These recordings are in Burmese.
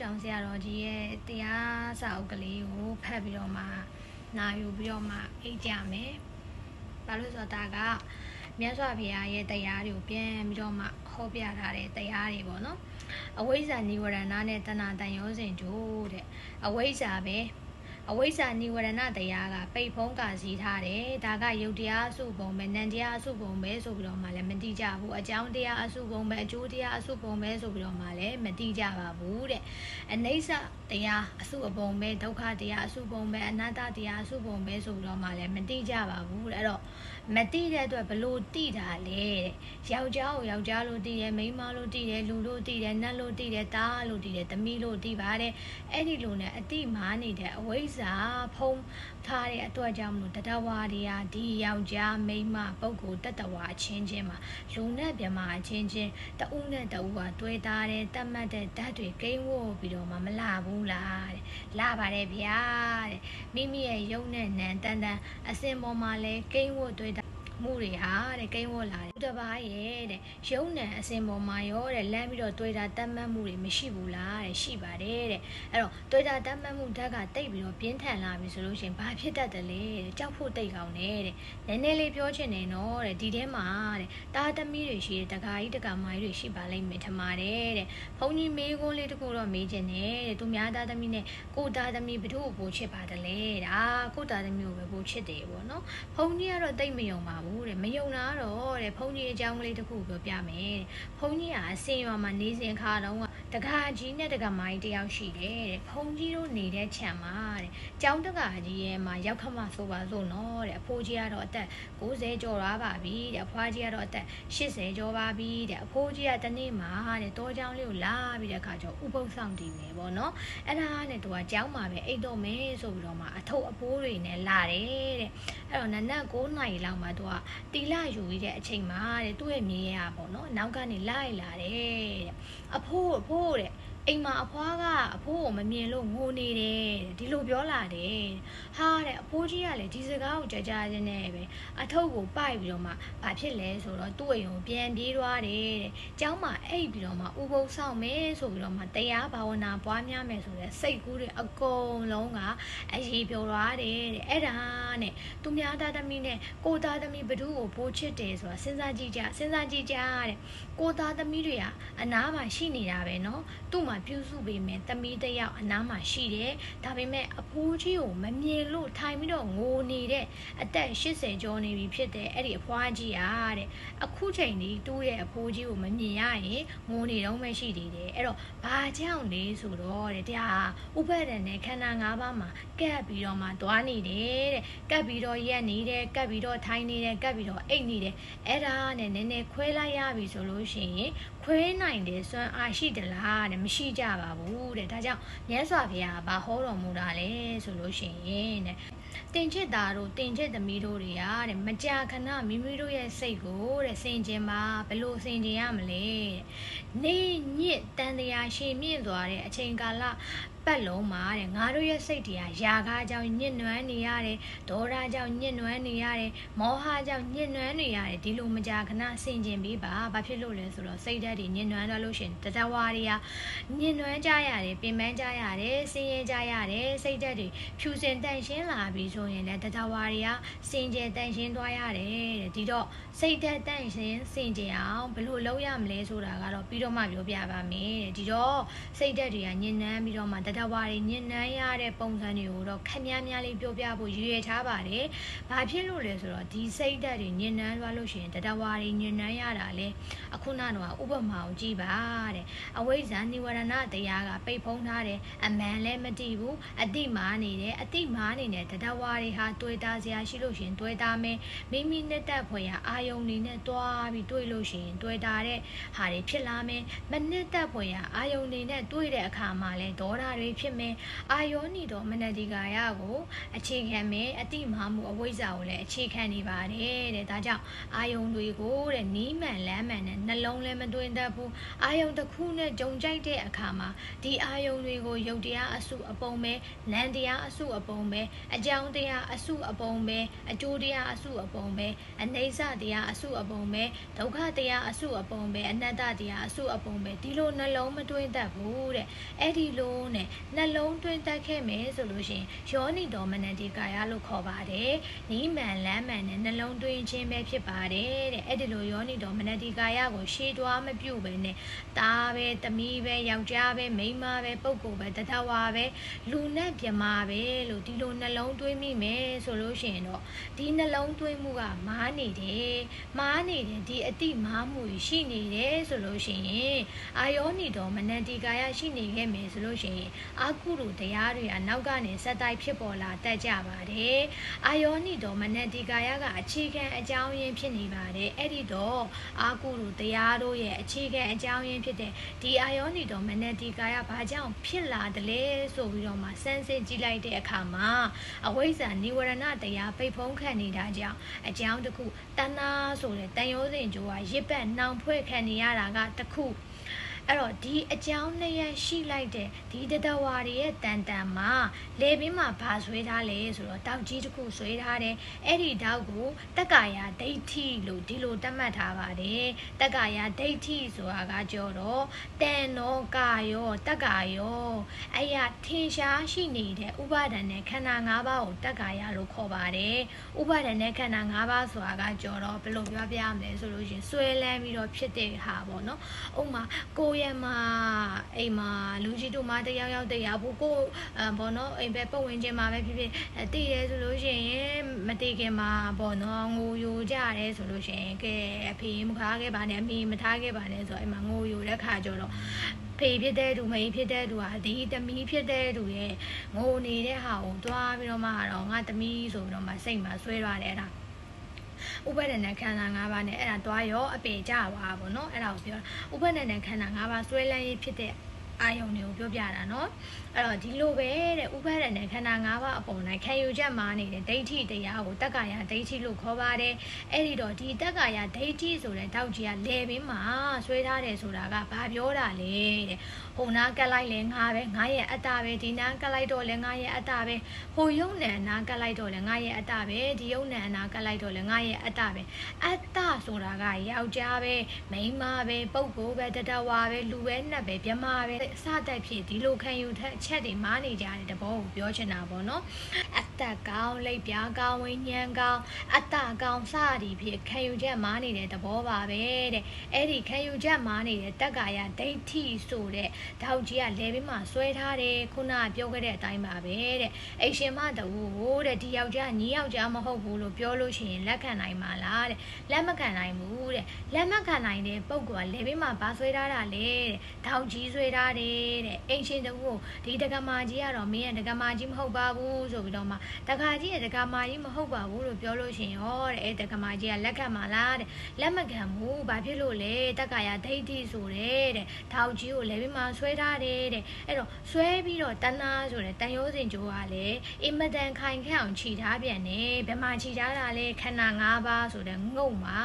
ကြောင်ဆရာတော်ကြီးရဲ့တရားစာအုပ်ကလေးကိုဖတ်ပြီးတော့မှနာယူပြီးတော့မှအိတ်ကြမယ်။ဘာလို့လဲဆိုတော့ဒါကမြတ်စွာဘုရားရဲ့တရားတွေကိုပြန်ပြီးတော့မှဟောပြထားတဲ့တရားတွေပေါ့နော်။အဝိဇ္ဇာနိဝရဏနဲ့တဏှာတန်ရောစဉ်ကျိုးတဲ့အဝိဇ္ဇာပဲ အဝိဇ္ဇာနိဝရဏတရားကပိတ်ဖုံးကစည်းထားတယ်ဒါကယုတ်တရားအစုပုံပဲနံတရားအစုပုံပဲဆိုပြီးတော့မှလည်းမတိကြဘူးအကြောင်းတရားအစုပုံပဲအကျိုးတရားအစုပုံပဲဆိုပြီးတော့မှလည်းမတိကြပါဘူးတဲ့အနိစ္စတရားအစုအပုံပဲဒုက္ခတရားအစုပုံပဲအနတ္တတရားအစုပုံပဲဆိုပြီးတော့မှလည်းမတိကြပါဘူးတဲ့အဲ့တော့ မတိတဲ့အတွက်ဘလို့တိတာလဲတဲ့ယောက်ျားကိုယောက်ျားလို့တိတယ်မိန်းမလို့တိတယ်လူလို့တိတယ်နတ်လို့တိတယ်သားလို့တိတယ်သမီးလို့တိပါတယ်အဲ့ဒီလိုနဲ့အတိမာနေတဲ့အဝိဇ္ဇာဖုံးထားတဲ့အတွက်ကြောင့်မလို့တတဝါတွေကဒီယောက်ျားမိန်းမပုဂ္ဂိုလ်တတဝါအချင်းချင်းမှာလူနဲ့မြမအချင်းချင်းတဦးနဲ့တဦးကတွဲသားတဲ့တတ်မှတ်တဲ့ဓာတ်တွေကိန်းဝတ်ပြီးတော့မှမလာဘူးလားတဲ့လာပါတယ်ဗျာတဲ့မိမိရဲ့ယုံနဲ့နံတန်တန်အစင်ပေါ်မှာလဲကိန်းဝတ်တွေ့တာ မှုတွေဟာတဲ့ကိန်းဝတ်လာတယ်ဥတပါရဲ့တဲ့ရုံနံအစင်ပေါ်မှာရောတဲ့လမ်းပြီးတော့တွေ့တာတတ်မှတ်မှုတွေမရှိဘူးလားတဲ့ရှိပါတယ်တဲ့အဲ့တော့တွေ့တာတတ်မှတ်မှုဓာတ်ကတိတ်ပြီးတော့ပြင်းထန်လာပြီဆိုလို့ရှိရင်ဘာဖြစ်တတ်တယ်လဲတဲ့ကြောက်ဖို့တိတ်ကောင်းတယ်တဲ့နည်းနည်းလေးပြောချင်တယ်နော်တဲ့ဒီထဲမှာတဲ့တာသမီးတွေရှိတယ်တကာကြီးတကာမကြီးတွေရှိပါလိမ့်မယ်ထင်ပါတယ်တဲ့ဘုန်းကြီးမေးခွန်းလေးတခုတော့မေးချင်တယ်တဲ့သူများသားသမီးနဲ့ကိုသားသမီးဘယ်သူ့ကိုပိုချစ်ပါတယ်လဲဒါကိုသားသမီးကိုပဲပိုချစ်တယ်ပေါ့နော်ဘုန်းကြီးကတော့တိတ်မယုံပါဘူးတဲ့မယုံတာတော့တဲ့ဘုန်းကြီးအကြောင်းကလေးတစ်ခုပြောပြမယ်တဲ့ဘုန်းကြီးကအစင်ရွာမှာနေစဉ်ခါတော့တကာကြီးနဲ့တကာမကြီးတယောက်ရှိတယ်တဲ့ဘုန်းကြီးတို့နေတဲ့ခြံမှာတဲ့ကျောင်းတကာကြီးရဲ့မှာရောက်ခမဆိုပါစို့နော်တဲ့အဖိုးကြီးကတော့အသက်60ကျော်သွားပါပြီတဲ့အဖွားကြီးကတော့အသက်80ကျော်ပါပြီတဲ့အဖိုးကြီးကတနေ့မှာတဲ့တောကျောင်းလေးကိုလာပြီးတဲ့အခါကျဥပုသ်ဆောင်တည်မယ်ပေါ့နော်အဲ့ဒါနဲ့သူကကျောင်းမှာပဲအိတ်တော့မယ်ဆိုပြီးတော့မှအထုပ်အပိုးတွေနဲ့လာတယ်တဲ့အဲ့တော့နနက်9နာရီလောက်မှသူကတီလာယူပြီးတဲ့အချိန်မှာတဲ့သူ့ရဲ့မြေရပေါ့နော်နောက်ကနေလိုက်လာတယ်တဲ့အဖိုးအဖိုးတဲ့ အိမ်မှာအဖွားကအဖိုးကိုမမြင်လို့ငိုနေတယ်ဒီလိုပြောလာတယ်ဟာတဲ့အဖိုးကြီးကလည်းဒီစကားကိုကြကြချင်းနဲ့ပဲအထုပ်ကိုပိုက်ပြီးတော့မှဘာဖြစ်လဲဆိုတော့သူ့အိမ်ကိုပြန်ပြေးသွားတယ်တဲ့ကျောင်းမှာအိပ်ပြီးတော့မှဥပုသ်ဆောင်မယ်ဆိုပြီးတော့မှတရားဘာဝနာပွားများမယ်ဆိုတဲ့စိတ်ကူးတွေအကုန်လုံးကအရေးပြောသွားတယ်တဲ့အဲ့ဒါနဲ့သူများသားသမီးနဲ့ကိုသားသမီးဘသူ့ကိုပိုးချစ်တယ်ဆိုတာစဉ်းစားကြည့်ကြစဉ်းစားကြည့်ကြတဲ့ကိုသားသမီးတွေကအနားမှာရှိနေတာပဲเนาะသူ့မှာ ပြုစုပေးမယ်သမီးတစ်ယောက်အနားမှာရှိတယ်ဒါပေမဲ့အဖိုးကြီးကိုမမြင်လို့ထိုင်ပြီးတော့ငိုနေတဲ့အသက်80ကျော်နေပြီဖြစ်တဲ့အဲ့ဒီအဖွားကြီးอ่ะတဲ့အခုချိန်ဒီသူ့ရဲ့အဖိုးကြီးကိုမမြင်ရရင်ငိုနေတော့မှရှိသေးတယ်အဲ့တော့ဘာကြောင့်လဲဆိုတော့တဲ့တရားဥပဒေနဲ့ခန္ဓာ၅ပါးမှာကပ်ပြီးတော့မှသွားနေတယ်တဲ့ကပ်ပြီးတော့ရက်နေတယ်ကပ်ပြီးတော့ထိုင်နေတယ်ကပ်ပြီးတော့အိတ်နေတယ်အဲ့ဒါနဲ့နည်းနည်းခွဲလိုက်ရပြီဆိုလို့ရှိရင် ခွဲနိုင်တယ်စွမ်းအားရှိသလားတဲ့မရှိကြပါဘူးတဲ့ဒါကြောင့်မြတ်စွာဘုရားကဘာဟောတော်မူတာလဲဆိုလို့ရှိရင်တဲ့တင်ချစ်သားတို့တင်ချစ်သမီးတို့တွေကတဲ့မကြာခဏမိမိတို့ရဲ့စိတ်ကိုတဲ့စင်ကျင်ပါဘလို့စင်ကျင်ရမလဲတဲ့နေညစ်တန်တရားရှည်မြင့်သွားတဲ့အချိန်ကာလ ပတ်လုံးမှာတဲ့ငါတို့ရဲ့စိတ်တရားຢာကားကြောင့်ညစ်နွမ်းနေရတယ်ဒေါသကြောင့်ညစ်နွမ်းနေရတယ်မောဟကြောင့်ညစ်နွမ်းနေရတယ်ဒီလိုမကြာခဏဆင်ကျင်ပြီးပါဘာဖြစ်လို့လဲဆိုတော့စိတ်ဓာတ်တွေညစ်နွမ်းသွားလို့ရှင်တတဝါတွေကညစ်နွမ်းကြရတယ်ပင်ပန်းကြရတယ်ဆင်းရဲကြရတယ်စိတ်ဓာတ်တွေဖြူစင်တန့်ရှင်းလာပြီဆိုရင်လည်းတတဝါတွေကစင်ကြယ်တန့်ရှင်းသွားရတယ်တဲ့ဒီတော့စိတ်ဓာတ်တန့်ရှင်းစင်ကြယ်အောင်ဘယ်လိုလုပ်ရမလဲဆိုတာကတော့ပြီးတော့မှပြောပြပါမယ်တဲ့ဒီတော့စိတ်ဓာတ်တွေကညစ်နမ်းပြီးတော့မှတတဝါတွေညစ်နမ်းရတဲ့ပုံစံတွေကိုတော့ခက်များများလေးပြောပြဖို့ရည်ရွယ်ထားပါတယ်။ဘာဖြစ်လို့လဲဆိုတော့ဒီစိတ်ဓာတ်တွေညစ်နမ်းသွားလို့ရှိရင်တတဝါတွေညစ်နမ်းရတာလေအခုနကတော့ဥပမာကိုကြည့်ပါတဲ့အဝိဇ္ဇာနိဝရဏတရားကပိတ်ဖုံးထားတယ်အမှန်လည်းမတည်ဘူးအတိမာနေတယ်အတိမာနေတဲ့တတဝါတွေဟာတွေ့တာစရာရှိလို့ရှိရင်တွေ့တာမယ်မိမိနဲ့တက်ဖွယ်ရအာယုံနေနဲ့တွားပြီးတွေ့လို့ရှိရင်တွေ့တာတဲ့ဟာတွေဖြစ်လာမယ်မနစ်တက်ဖွယ်ရအာယုံနေနဲ့တွေ့တဲ့အခါမှာလဲဒေါသတွေဖြစ်မယ်အာယောနီတော်မနတိကာယကိုအခြေခံမယ်အတိမာမှုအဝိဇ္ဇာကိုလည်းအခြေခံနေပါတယ်တဲ့ဒါကြောင့်အာယုံတွေကိုတဲ့နီးမှန်လမ်းမှန်နဲ့နှလုံးလည်းမသွင်းတတ်ဘူးအာယုံတစ်ခုနဲ့ကြုံကြိုက်တဲ့အခါမှာဒီအာယုံတွေကိုယုတ်တရားအစုအပုံပဲလန်တရားအစုအပုံပဲအကြောကြောင်းတရားအစုအပုံပဲအကျိုးတရားအစုအပုံပဲအနေဆတရားအစုအပုံပဲဒုက္ခတရားအစုအပုံပဲအနတ္တတရားအစုအပုံပဲဒီလိုနှလုံးမတွင်းတတ်ဘူးတဲ့အဲ့ဒီလိုနဲ့နှလုံးတွင်းတတ်ခဲ့မယ်ဆိုလို့ရှိရင်ယောနိတော်မနတိကာယလို့ခေါ်ပါတယ်နီးမှန်လမ်းမှန်နဲ့နှလုံးတွင်းခြင်းပဲဖြစ်ပါတယ်တဲ့အဲ့ဒီလိုယောနိတော်မနတိကာယကိုရှေးတွားမပြုတ်ပဲနဲ့ตาပဲသမီးပဲယောက်ျားပဲမိန်းမပဲပုဂ္ဂိုလ်ပဲတတဝါပဲလူနဲ့ပြမာပဲလို့ဒီလိုနှလုံးသွင်းမိမယ်ဆိုလို့ရှိရင်တော့ဒီနှလုံးသွင်းမှုကမားနေတယ်မားနေတယ်ဒီအတိမားမှုရှိနေတယ်ဆိုလို့ရှိရင်အာယောနိတော်မနတိကာယရှိနေခဲ့မယ်ဆိုလို့ရှိရင်အာကုရုတရားတွေကနောက်ကနေဆက်တိုက်ဖြစ်ပေါ်လာတတ်ကြပါတယ်အာယောနိတော်မနတိကာယကအခြေခံအကြောင်းရင်းဖြစ်နေပါတယ်အဲ့ဒီတော့အာကုရုတရားတို့ရဲ့အခြေခံအကြောင်းရင်းဖြစ်တဲ့ဒီအာယောနိတော်မနတိကာယဘာကြောင့်ဖြစ်လာတယ်လဲဆိုပြီးတော့မှစမ်းစစ်ကြည့်လိုက်တဲ့အခါမှာအဝိဇ္ဇာនិဝရဏတရားပိတ်ဖုံးခံနေတာကြောင့်အကြောင်းတစ်ခုတဏှာဆိုတဲ့တန်ရောစဉ်ကြိုးကရစ်ပတ်နှောင်ဖွဲ့ခံနေရတာကတစ်ခု အဲ့တော့ဒီအကြောင်းနှစ်ရပ်ရှိလိုက်တဲ့ဒီတတဝါတွေရဲ့တန်တန်မှာလေပင်မှာဘာဆွဲထားလဲဆိုတော့တောက်ကြီးတစ်ခုဆွဲထားတယ်အဲ့ဒီတောက်ကိုတက္ကာယာဒိဋ္ဌိလို့ဒီလိုတတ်မှတ်ထားပါတယ်တက္ကာယာဒိဋ္ဌိဆိုတာကကြောတော့တန်နောကာယောတက္ကာယောအဲ့ရထင်ရှားရှိနေတဲ့ဥပါဒဏ်နဲ့ခန္ဓာ၅ပါးကိုတက္ကာယာလို့ခေါ်ပါတယ်ဥပါဒဏ်နဲ့ခန္ဓာ၅ပါးဆိုတာကကြောတော့ဘယ်လိုပြောပြရမလဲဆိုလို့ရှိရင်ဆွဲလန်းပြီးတော့ဖြစ်တဲ့ဟာပေါ့နော်ဥပမာကိုရမအိမ်မှာလူကြီးတို့မှတယောက်ယောက်တရားဘူးကိုအဘောနော်အိမ်ပဲပတ်ဝန်းကျင်မှာပဲဖြစ်ဖြစ်တည်ရဲဆိုလို့ရှိရင်မတည်ခင်မှာပေါ့နော်ငိုယိုကြရဲဆိုလို့ရှိရင်ကဲအဖေမခါခဲ့ပါနဲ့အမေမထားခဲ့ပါနဲ့ဆိုတော့အိမ်မှာငိုယိုတဲ့ခါကျတော့ဖေဖြစ်တဲ့သူမေဖြစ်တဲ့သူဟာဒီသမီးဖြစ်တဲ့သူရဲ့ငိုနေတဲ့ဟာကိုတွားပြီးတော့မှတော့ငါသမီးဆိုပြီးတော့မှစိတ်မှာဆွဲရတယ်အဲ့ဒါ ဥပဒณะခန္ဓာ၅ပါးနဲ့အဲ့ဒါတွားရောအပေကြပါဘောเนาะအဲ့ဒါကိုပြောတာဥပဒณะခန္ဓာ၅ပါးဆွဲလန်းရေးဖြစ်တဲ့အာယုံတွေကိုပြောပြတာเนาะအဲ့တော့ဒီလိုပဲတဲ့ဥပဒณะခန္ဓာ၅ပါးအပေါ်၌ခံယူချက်မှာနေတဲ့ဒိဋ္ဌိတရားကိုတက္ကာယဒိဋ္ဌိလို့ခေါ်ပါတယ်အဲ့ဒီတော့ဒီတက္ကာယဒိဋ္ဌိဆိုတဲ့တောက်ကြီးကလေပင်မှာဆွဲထားတယ်ဆိုတာကဘာပြောတာလဲတဲ့ ဟိုနာကက်လိုက်လဲငါပဲငါရဲ့အတ္တပဲဒီနာကက်လိုက်တော့လဲငါရဲ့အတ္တပဲဟိုယုံနဲ့နာကက်လိုက်တော့လဲငါရဲ့အတ္တပဲဒီယုံနဲ့နာကက်လိုက်တော့လဲငါရဲ့အတ္တပဲအတ္တဆိုတာကယောက်ျားပဲမိန်းမပဲပုဂ္ဂိုလ်ပဲတတဝါပဲလူပဲနတ်ပဲမြမပဲအစတက်ဖြစ်ဒီလိုခံယူတဲ့အချက်တွေမားနေကြတဲ့တဘောကိုပြောချင်တာပေါ့နော်အတ္တကောင်းလိပ်ပြားကောင်းဝိညာဉ်ကောင်းအတ္တကောင်းစသည်ဖြစ်ခံယူချက်မားနေတဲ့တဘောပါပဲတဲ့အဲ့ဒီခံယူချက်မားနေတဲ့တက္ကာယဒိဋ္ဌိဆိုတဲ့တောက်ကြီးကလဲပြီးမှဆွဲထားတယ်ခုနကပြောခဲ့တဲ့အတိုင်းပါပဲတဲ့အိရှင်မတူဟိုတဲ့ဒီယောက်ျားညီယောက်ျားမဟုတ်ဘူးလို့ပြောလို့ရှိရင်လက်ခံနိုင်မှာလားတဲ့လက်မခံနိုင်ဘူးတဲ့လက်မခံနိုင်တဲ့ပုံကလဲပြီးမှဘာဆွဲထားတာလဲတဲ့တောက်ကြီးဆွဲထားတယ်တဲ့အိရှင်တူကိုဒီတက္ကမကြီးကတော့မင်းရဲ့တက္ကမကြီးမဟုတ်ပါဘူးဆိုပြီးတော့မှတက္ကကြီးရဲ့တက္ကမကြီးမဟုတ်ပါဘူးလို့ပြောလို့ရှိရင်ဟောတဲ့အဲတက္ကမကြီးကလက်ခံမှာလားတဲ့လက်မခံဘူးဘာဖြစ်လို့လဲတက္ကရာဒိဋ္ဌိဆိုတဲ့တဲ့တောက်ကြီးကိုလဲပြီးမှဆွဲထားတယ်တဲ့အဲ့တော့ဆွဲပြီးတော့တဏှာဆိုတဲ့တန်ရိုးစင်ကြိုးကလည်းအင်မတန်ခိုင်ခန့်အောင်ခြိထားပြန်တယ်ဘယ်မှာခြိထားတာလဲခန္ဓာ၅ပါးဆိုတဲ့ငုံမှာ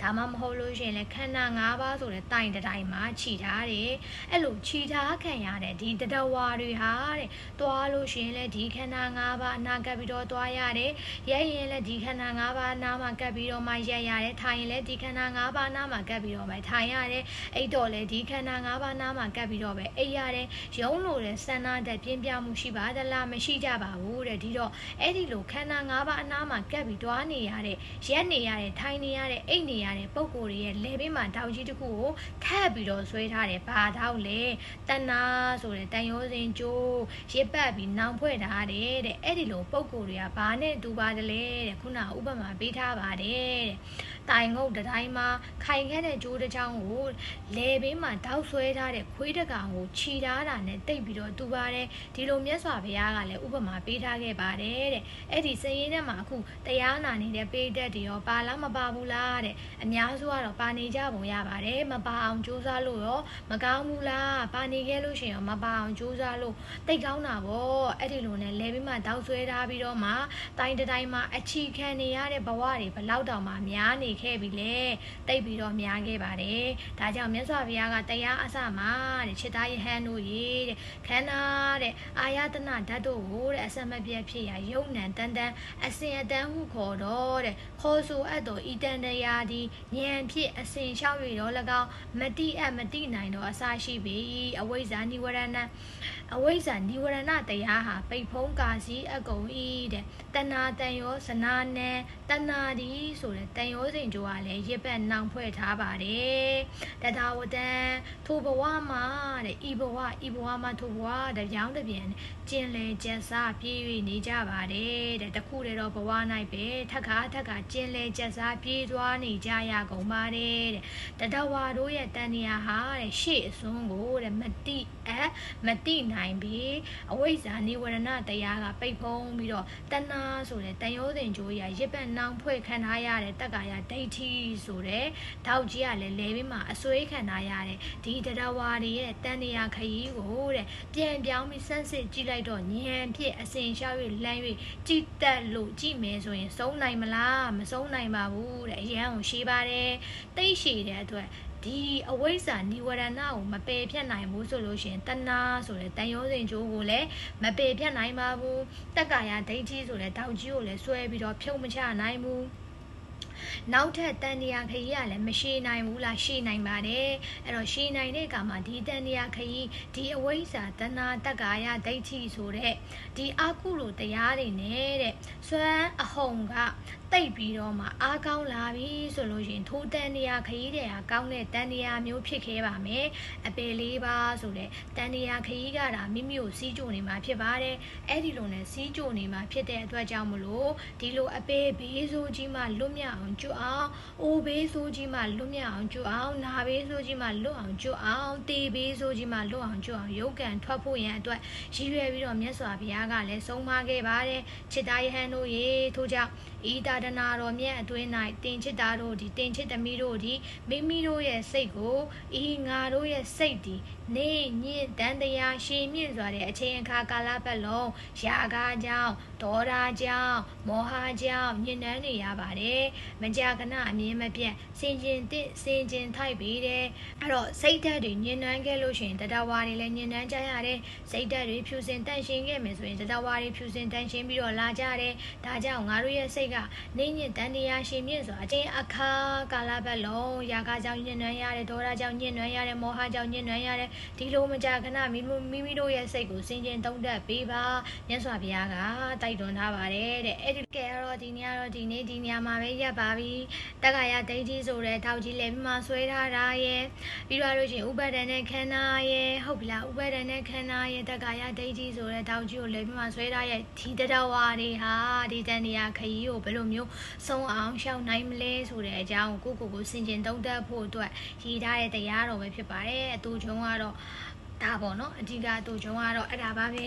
ဒါမှမဟုတ်လို့ရှိရင်လည်းခန္ဓာ၅ပါးဆိုတဲ့တိုင်တိုင်းမှာခြိထားတယ်အဲ့လိုခြိထားခံရတဲ့ဒီတတဝါတွေဟာတဲ့သွားလို့ရှိရင်လည်းဒီခန္ဓာ၅ပါးအနာကပ်ပြီးတော့သွားရတယ်ရဲရင်လည်းဒီခန္ဓာ၅ပါးအနာမှာကပ်ပြီးတော့မှရက်ရတယ်ထိုင်ရင်လည်းဒီခန္ဓာ၅ပါးအနာမှာကပ်ပြီးတော့မှထိုင်ရတယ်အိတ်တော့လည်းဒီခန္ဓာ၅ပါးအနာမှာကပ်ပြီးတော့ပဲအိတ်ရတယ်ရုံးလို့တဲ့စန္ဒတဲ့ပြင်းပြမှုရှိပါသလားမရှိကြပါဘူးတဲ့ဒီတော့အဲ့ဒီလိုခန္ဓာ၅ပါးအနာမှာကပ်ပြီးသွားနေရတဲ့ရက်နေရတဲ့ထိုင်နေရတဲ့အိတ်နေရတဲ့ပုံကိုယ်တွေရဲ့လေဘေးမှာတောက်ကြီးတစ်ခုကိုခတ်ပြီးတော့ဆွဲထားတယ်ဘာတောက်လဲတဏှာဆိုတဲ့တန်ရိုးစင်ကျိုးရစ်ပတ်ပြီးနောင်ဖွဲ့ထားတယ်တဲ့အဲ့ဒီလိုပုံကိုယ်တွေကဘာနဲ့တူပါတယ်လဲတဲ့ခုနဥပမာပေးထားပါတယ်တဲ့ တိုင်ငုတ်တတိုင်းမှာခိုင်ခဲ့တဲ့ကြိုးတစ်ချောင်းကိုလေဘေးမှာတောက်ဆွဲထားတဲ့ခွေးတကောင်ကိုခြီထားတာနဲ့တိတ်ပြီးတော့တူပါတယ်ဒီလိုမြတ်စွာဘုရားကလည်းဥပမာပေးထားခဲ့ပါတယ်တဲ့အဲ့ဒီစည်ရင်းထဲမှာအခုတရားနာနေတဲ့ပေးတတ်တွေရောပါလားမပါဘူးလားတဲ့အများစုကတော့ပါနေကြပုံရပါတယ်မပါအောင်ကြိုးစားလို့ရောမကောင်းဘူးလားပါနေနေခဲ့လို့ရှိရင်တော့မပါအောင်ကြိုးစားလို့တိတ်ကောင်းတာပေါ့အဲ့ဒီလိုနဲ့လဲပြီးမှတောက်ဆွဲထားပြီးတော့မှတိုင်းတစ်တိုင်းမှာအချီခံနေရတဲ့ဘဝတွေဘလောက်တောင်မှများနေခဲ့ပြီလေတိတ်ပြီးတော့များခဲ့ပါတယ်ဒါကြောင့်မြတ်စွာဘုရားကတရားအစမှာတဲ့ချစ်သားယဟန်တို့ရေတဲ့ခန္ဓာတဲ့အာယတနာဓာတ်တို့ကိုတဲ့အစမပြတ်ဖြစ်ရာယုံနံတန်တန်အစင်အတန်းဟုခေါ်တော့တဲ့ခေါ်ဆိုအပ်တော်ဤတန်တရားဒီဉာဏ်ဖြစ်အစင်လျှောက်ရတော့၎င်းမတိအပ်မတိနိုင်တော့အစရှိပြီအဝိဇ္ဇာနိဝရဏအဝိဇ္ဇာနိဝရဏတရားဟာပိတ်ဖုံးကာစီအကုန်ဤတဲ့တဏှာတန်ရောစနာနဲ့တဏှာဒီဆိုတဲ့တန်ရောစိန်ကြိုးကလည်းရစ်ပတ်နောင်ဖွဲ့ထားပါတယ်တထာဝတံထိုဘဝမှာတဲ့ဤဘဝဤဘဝမှာထိုဘဝတဲ့ရောင်းတစ်ပြန်ကျင်လေကျက်စားပြေး၍နေကြပါတယ်တဲ့တခုတည်းတော့ဘဝ၌ပဲထက်ခါထက်ခါကျင်လေကျက်စားပြေးသွားနေကြရကုန်ပါတယ်တဲ့တတဝါတို့ရဲ့တန်နေရာဟာတဲ့ရှေ့အစွန်းကိုတဲ့မတိအမတိနိုင်ပြီအဝိဇ္ဇာနိဝရဏတရားကပိတ်ဖုံးပြီးတော့တဏှာဆိုတဲ့တန်ရောစဉ်ကြိုးရရစ်ပတ်နောင်ဖွဲ့ခံထားရတဲ့တက္ကာယဒိဋ္ဌိဆိုတဲ့တောက်ကြီးကလည်းလဲပြီးမှအစွေးခံထားရတဲ့ဒီတတဝါတွေရဲ့တန်နေရာခရီးကိုတဲ့ပြန်ပြောင်းပြီးစမ်းစစ်ကြည့်လိုက်တော့ဉာဏ်ဖြစ်အစဉ်ရှောက်၍လမ်း၍ကြည်တက်လို့ကြည့်မယ်ဆိုရင်စုံနိုင်မလားမစုံနိုင်ပါဘူးတဲ့အရန်ကိုရှိပါတယ်တိတ်ရှိတဲ့အတွက်ဒီအဝိဇ္ဇာនិဝရဏကိုမပယ်ဖြတ်နိုင်ဘူးဆိုလို့ရှိရင်တဏှာဆိုတဲ့တန်ရောစဉ်ကြိုးကိုလည်းမပယ်ဖြတ်နိုင်ပါဘူးတက္ကာယဒိဋ္ဌိဆိုတဲ့တောက်ကြီးကိုလည်းဆွဲပြီးတော့ဖြုံမချနိုင်ဘူး နောက်ထပ်တန်တရားခရီးကလည်းမရှိနိုင်ဘူးလားရှိနိုင်ပါတယ်အဲ့တော့ရှိနိုင်တဲ့အခါမှာဒီတန်တရားခရီးဒီအဝိဇ္ဇာတဏှာတက္ကာယဒိဋ္ဌိဆိုတဲ့ဒီအကုလိုတရားတွေနဲ့တဲ့စွမ်းအဟုန်က တိတ်ပြီးတော့မှအားကောင်းလာပြီဆိုလို့ရှိရင်ထိုးတန်တရားခရီးတွေဟာကောင်းတဲ့တန်တရားမျိုးဖြစ်ခဲ့ပါမယ်အပယ်လေးပါဆိုတဲ့တန်တရားခရီးကဒါမိမိကိုစီးကြိုနေမှာဖြစ်ပါတယ်အဲ့ဒီလိုနဲ့စီးကြိုနေမှာဖြစ်တဲ့အတွက်ကြောင့်မလို့ဒီလိုအပယ်ဘေးဆိုးကြီးမှလွတ်မြောက်အောင်ကြွအောင်အိုဘေးဆိုးကြီးမှလွတ်မြောက်အောင်ကြွအောင်နာဘေးဆိုးကြီးမှလွတ်အောင်ကြွအောင်တေဘေးဆိုးကြီးမှလွတ်အောင်ကြွအောင်ရုပ်ကံထွက်ဖို့ရန်အတွက်ရည်ရွယ်ပြီးတော့မြတ်စွာဘုရားကလည်းဆုံးမခဲ့ပါတယ်ချစ်သားယဟန်တို့ရေထို့ကြောင့်ဤတာဒနာတော်မြတ်အတွင်း၌တင်ချစ်သားတို့ဒီတင်ချစ်သမီးတို့ဒီမိမိတို့ရဲ့စိတ်ကိုဤငါတို့ရဲ့စိတ်ဒီနေညင့်တန်တရားရှည်မြင့်စွာတဲ့အချိန်အခါကာလပတ်လုံးရာဂါကြောင့်ဒေါသကြောင့်မောဟကြောင့်ညှဉ်းနှံနေရပါတယ်မကြာခဏအမြင်မပြတ်စင်ကျင်တစ်စင်ကျင်ထိုက်ပြီးတယ်အဲ့တော့စိတ်ဓာတ်တွေညှဉ်းနှံခဲ့လို့ရှိရင်တတဝါတွေလည်းညှဉ်းနှံကြရတယ်စိတ်ဓာတ်တွေဖြူစင်တန့်ရှင်းခဲ့မယ်ဆိုရင်တတဝါတွေဖြူစင်တန့်ရှင်းပြီးတော့လာကြတယ်ဒါကြောင့်ငါတို့ရဲ့စိတ်ကနေညင့်တန်တရားရှင်မြင့်စွာအချင်းအခါကာလပတ်လုံးရာဂကြောင့်ညှဉ်းနှံရတယ်ဒေါသကြောင့်ညှဉ်းနှံရတယ်မောဟကြောင့်ညှဉ်းနှံရတယ်ဒီလိုမကြာခဏမိမိမိတို့ရဲ့စိတ်ကိုစင်ကြင်တုံးတက်ပေးပါမြတ်စွာဘုရားကတိုက်တွန်းထားပါတယ်တဲ့အဲ့ဒီကဲတော့ဒီနေ့ကတော့ဒီနေ့ဒီညမှာပဲရပ်ပါပြီတက္ကရာဒိဋ္ဌိဆိုတဲ့ထောက်ကြီးလည်းမြမဆွဲထားတာရဲ့ပြီးတော့လို့ရှိရင်ဥပါဒဏ်နဲ့ခန္ဓာရဲ့ဟုတ်ပြီလားဥပါဒဏ်နဲ့ခန္ဓာရဲ့တက္ကရာဒိဋ္ဌိဆိုတဲ့ထောက်ကြီးကိုလည်းမြမဆွဲထားရဲ့ဒီတတဝါတွေဟာဒီတန်တရားခရီးကိုဘယ်လိုမျိုးဆုံးအောင်ရှောက်နိုင်မလဲဆိုတဲ့အကြောင်းကိုကိုကိုစင်ကြင်တုံးတက်ဖို့အတွက်ရည်ထားတဲ့တရားတော်ပဲဖြစ်ပါတယ်အတူချုံကတော့ဒါပေါ့နော်အဓိကတူချုံကတော့အဲ့ဒါပါပဲ